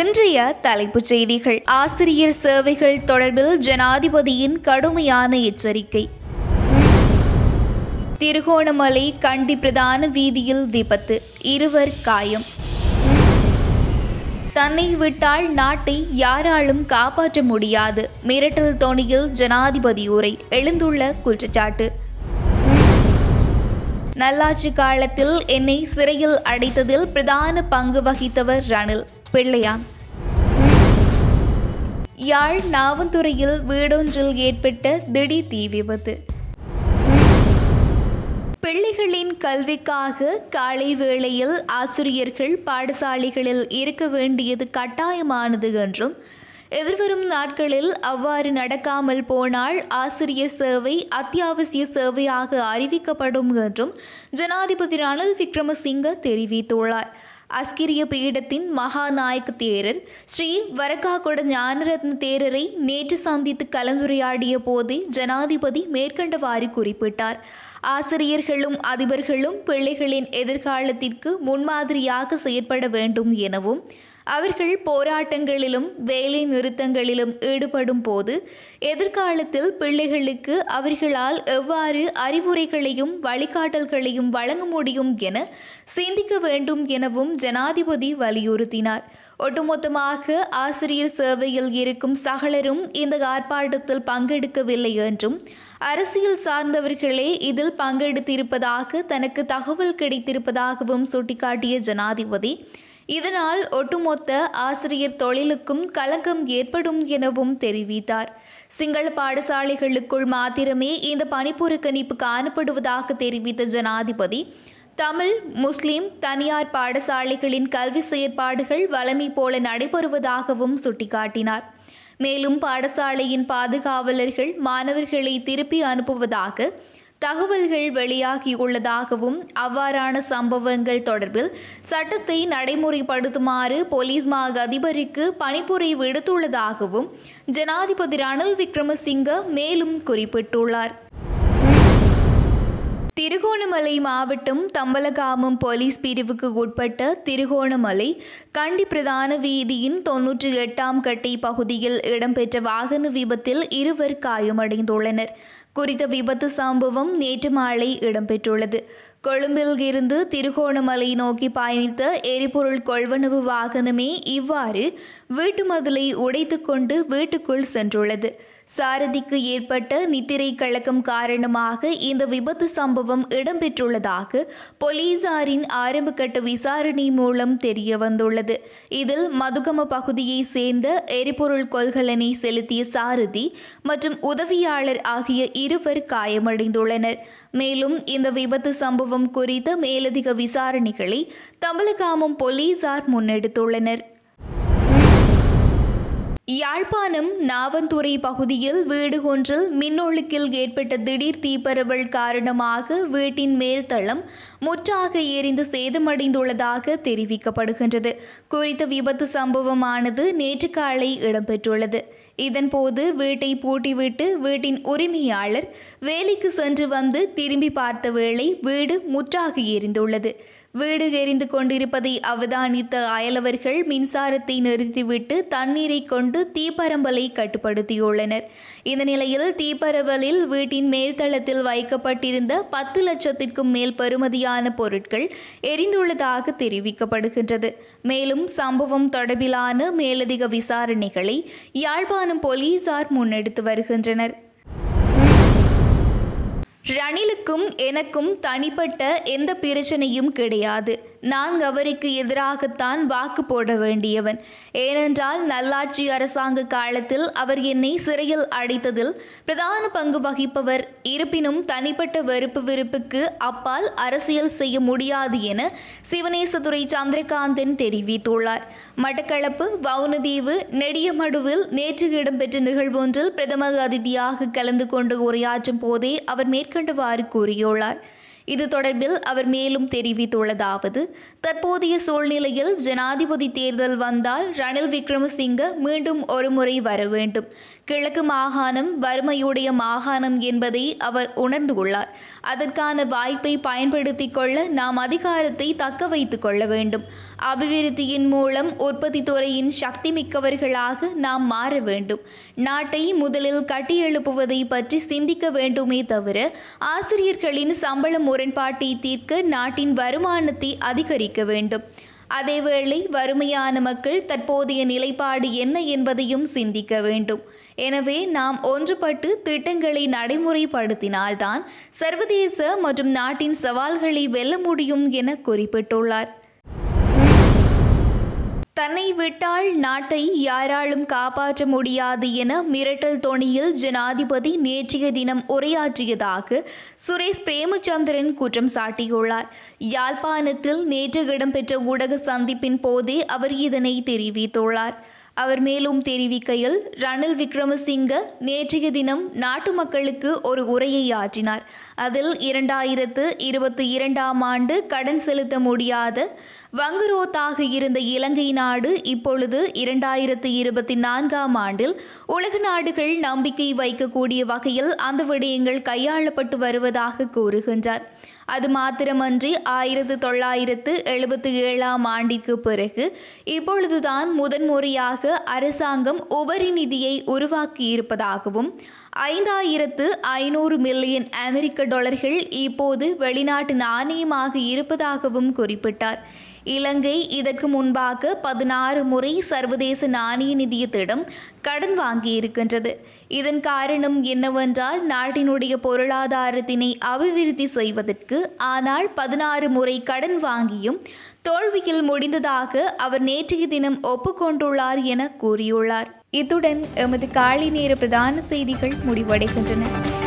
இன்றைய தலைப்புச் செய்திகள். ஆசிரியர் சேவைகள் தொடர்பில் ஜனாதிபதியின் கடுமையான எச்சரிக்கை. திருகோணமலை கண்டி பிரதான வீதியில் விபத்து. இருவர் காயம். தன்னை விட்டால் நாட்டை யாராலும் காப்பாற்ற முடியாது. மிரட்டல் தோணியில் ஜனாதிபதி உரை. எழுந்துள்ள குற்றச்சாட்டு. நல்லாட்சி காலத்தில் என்னை சிறையில் அடைத்ததில் பிரதான பங்கு வகித்தவர் ரணில். பிள்ளையான். யாழ் நாவந்துறையில் வீடொன்றில் ஏற்பட்ட திடீர் தீ விபத்து. பிள்ளைகளின் கல்விக்காக காலை வேளையில் ஆசிரியர்கள் பாடசாலைகளில் இருக்க வேண்டியது கட்டாயமானது என்றும் எதிர்வரும் நாட்களில் அவ்வாறு நடக்காமல் போனால் ஆசிரியர் சேவை அத்தியாவசிய சேவையாக அறிவிக்கப்படும் என்றும் ஜனாதிபதி ரணில் விக்ரமசிங்க தெரிவித்துள்ளார். அஸ்கிரிய பீடத்தின் மகாநாயக்க தேரர் ஸ்ரீ வரக்காகொட ஞானரத்ன தேரரை நேற்று சந்தித்து கலந்துரையாடிய போதே ஜனாதிபதி மேற்கண்டவாறு குறிப்பிட்டார். ஆசிரியர்களும் அதிபர்களும் பிள்ளைகளின் எதிர்காலத்திற்கு முன்மாதிரியாக செயற்பட வேண்டும் எனவும் அவர்கள் போராட்டங்களிலும் வேலை நிறுத்தங்களிலும் ஈடுபடும் போது எதிர்காலத்தில் பிள்ளைகளுக்கு அவர்களால் எவ்வாறு அறிவுரைகளையும் வழிகாட்டல்களையும் வழங்க முடியும் என சிந்திக்க வேண்டும் எனவும் ஜனாதிபதி வலியுறுத்தினார். ஒட்டுமொத்தமாக ஆசிரியர் சேவையில் இருக்கும் சகலரும் இந்த ஆர்ப்பாட்டத்தில் பங்கெடுக்கவில்லை என்றும் அரசியல் சார்ந்தவர்களே இதில் பங்கெடுத்திருப்பதாக தனக்கு தகவல் கிடைத்திருப்பதாகவும் சுட்டிக்காட்டிய ஜனாதிபதி இதனால் ஒட்டுமொத்த ஆசிரியர் தொழிலுக்கும் களங்கம் ஏற்படும் எனவும் தெரிவித்தார். சிங்கள பாடசாலைகளுக்குள் மாத்திரமே இந்த பணிப்புறக்கணிப்பு காணப்படுவதாக தெரிவித்த ஜனாதிபதி தமிழ் முஸ்லிம் தனியார் பாடசாலைகளின் கல்வி செயற்பாடுகள் வளமை போல நடைபெறுவதாகவும் சுட்டிக்காட்டினார். மேலும் பாடசாலையின் பாதுகாவலர்கள் மாணவர்களை திருப்பி அனுப்புவதாக தகவல்கள் வெளியாகியுள்ளதாகவும் அவ்வாறான சம்பவங்கள் தொடர்பில் சட்டத்தை நடைமுறைப்படுத்துமாறு போலீஸ் மா அதிபருக்கு பணிப்புரை விடுத்துள்ளதாகவும் ஜனாதிபதி ரணில் விக்ரமசிங்க மேலும் குறிப்பிட்டுள்ளார். திருகோணமலை மாவட்டம் தம்பலகாமம் போலீஸ் பிரிவுக்கு உட்பட்ட திருகோணமலை கண்டி பிரதான வீதியின் தொன்னூற்றி எட்டாம் கட்டை பகுதியில் இடம்பெற்ற வாகன விபத்தில் இருவர் காயமடைந்துள்ளனர். குறித்த விபத்து சம்பவம் நேற்று மாலை இடம்பெற்றுள்ளது. கொழும்பில் இருந்து திருகோணமலை நோக்கி பயணித்த எரிபொருள் கொள்வனவு வாகனமே இவ்வாறு வீட்டு மதிலை உடைத்துக்கொண்டு வீட்டுக்குள் சென்றுள்ளது. சாரதிக்கு ஏற்பட்ட நித்திரை கழகம் காரணமாக இந்த விபத்து சம்பவம் இடம்பெற்றுள்ளதாக போலீசாரின் ஆரம்பகட்ட விசாரணை மூலம் தெரிய வந்துள்ளது. இதில் மதுகம பகுதியை சேர்ந்த எரிபொருள் கொள்கலனை செலுத்திய சாரதி மற்றும் உதவியாளர் ஆகிய இருவர் காயமடைந்துள்ளனர். மேலும் இந்த விபத்து சம்பவம் குறித்த மேலதிக விசாரணைகளை தமிழகாமம் போலீசார் முன்னெடுத்துள்ளனர். யாழ்ப்பாணம் நாவந்துறை பகுதியில் வீடு ஒன்றில் மின்னொழுக்கில் ஏற்பட்ட திடீர் தீப்பரவல் காரணமாக வீட்டின் மேல்தளம் முற்றாக எரிந்து சேதமடைந்துள்ளதாக தெரிவிக்கப்படுகின்றது. குறித்த விபத்து சம்பவமானது நேற்று காலை இடம்பெற்றுள்ளது. இதன்போது வீட்டை பூட்டிவிட்டு வீட்டின் உரிமையாளர் வேலைக்கு சென்று வந்து திரும்பி பார்த்த வேளை வீடு முற்றாக எரிந்துள்ளது. வீடு எரிந்து கொண்டிருப்பதை அவதானித்த அயலவர்கள் மின்சாரத்தை நிறுத்திவிட்டு தண்ணீரை கொண்டு தீப்பரம்பலை கட்டுப்படுத்தியுள்ளனர். இந்த நிலையில் தீப்பரவலில் வீட்டின் மேல்தளத்தில் வைக்கப்பட்டிருந்த பத்து லட்சத்திற்கும் மேல் பெறுமதியான பொருட்கள் எரிந்துள்ளதாக தெரிவிக்கப்படுகின்றது. மேலும் சம்பவம் தொடர்பிலான மேலதிக விசாரணைகளை யாழ்ப்பாணம் போலீசார் முன்னெடுத்து வருகின்றனர். ரணிலுக்கும் எனக்கும் தனிப்பட்ட எந்த பிரச்சனையும் கிடையாது. நான் அவருக்கு எதிராகத்தான் வாக்கு போட வேண்டியவன். ஏனென்றால் நல்லாட்சி அரசாங்க காலத்தில் அவர் என்னை சிறையில் அடைத்ததில் பிரதான பங்கு வகிப்பவர். இருப்பினும் தனிப்பட்ட வெறுப்பு விருப்புக்கு அப்பால் அரசியல் செய்ய முடியாது என சிவனேசதுரை சந்திரகாந்தன் தெரிவித்துள்ளார். மட்டக்களப்பு வவுனதீவு நெடியமடுவில் நேற்று இடம்பெற்ற நிகழ்வொன்றில் பிரதம அதிதியாக கலந்து கொண்டு உரையாற்றும் போதே அவர் மேற்கண்டவாறு கூறியுள்ளார். இது தொடர்பில் அவர் மேலும் தெரிவித்துள்ளதாவது தற்போதைய சூழ்நிலையில் ஜனாதிபதி தேர்தல் வந்தால் ரணில் விக்ரமசிங்க மீண்டும் ஒருமுறை வர வேண்டும். கிழக்கு மாகாணம் வறுமையுடைய மாகாணம் என்பதை அவர் உணர்ந்து கொள்ளார் அதற்கான வாய்ப்பை பயன்படுத்திக் கொள்ள நாம் அதிகாரத்தை தக்க வைத்துக் கொள்ள வேண்டும். அபிவிருத்தியின் மூலம் உற்பத்தி துறையின் சக்தி மிக்கவர்களாக நாம் மாற வேண்டும். நாட்டை முதலில் கட்டியெழுப்புவதை பற்றி சிந்திக்க வேண்டுமே தவிர ஆசிரியர்களின் சம்பள முரண்பாட்டை தீர்க்க நாட்டின் வருமானத்தை அதிகரிக்க வேண்டும். அதேவேளை வறுமையான மக்கள் தற்போதைய நிலைப்பாடு என்ன என்பதையும் சிந்திக்க வேண்டும். எனவே நாம் ஒன்றுபட்டு திட்டங்களை நடைமுறைப்படுத்தினால்தான் சர்வதேச மற்றும் நாட்டின் சவால்களை வெல்ல முடியும் என குறிப்பிட்டுள்ளார். தன்னை விட்டால் நாட்டை யாராலும் காப்பாற்ற முடியாது என மிரட்டல் தொனியில் ஜனாதிபதி நேற்றைய தினம் உரையாற்றியதாக சுரேஷ் பிரேமச்சந்திரன் குற்றம் சாட்டியுள்ளார். யாழ்ப்பாணத்தில் நேற்று இடம்பெற்ற ஊடக சந்திப்பின் போதே அவர் இதனை தெரிவித்துள்ளார். அவர் மேலும் தெரிவிக்கையில் ரணில் விக்ரமசிங்க நேற்றைய தினம் நாட்டு மக்களுக்கு ஒரு உரையை ஆற்றினார். அதில் இரண்டாயிரத்து இருபத்தி இரண்டாம் ஆண்டு கடன் செலுத்த முடியாத வங்குரோத்தாக இருந்த இலங்கை நாடு இப்பொழுது இரண்டாயிரத்து இருபத்தி நான்காம் ஆண்டில் உலக நாடுகள் நம்பிக்கை வைக்கக்கூடிய வகையில் அந்த விடயங்கள் கையாளப்பட்டு வருவதாக கூறுகின்றார். அது மாத்திரமன்றி ஆயிரத்து தொள்ளாயிரத்து எழுபத்தி ஏழாம் ஆண்டிற்கு பிறகு இப்பொழுதுதான் முதன்முறையாக அரசாங்கம் உபரி நிதியை உருவாக்கியிருப்பதாகவும் ஐந்தாயிரத்து ஐநூறு மில்லியன் அமெரிக்க டாலர்கள் இப்போது வெளிநாட்டு நாணயமாக இருப்பதாகவும் குறிப்பிட்டார். இலங்கை இதற்கு முன்பாக பதினாறு முறை சர்வதேச நாணய நிதியத்திடம் கடன் வாங்கியிருக்கின்றது. இதன் காரணம் என்னவென்றால் நாட்டினுடைய பொருளாதாரத்தினை அபிவிருத்தி செய்வதற்கு ஆனால் பதினாறு முறை கடன் வாங்கியும் தோல்வியில் முடிந்ததாக அவர் நேற்றைய தினம் ஒப்புக்கொண்டுள்ளார் என கூறியுள்ளார். இத்துடன் எமது காலை நேர பிரதான செய்திகள் முடிவடைகின்றன.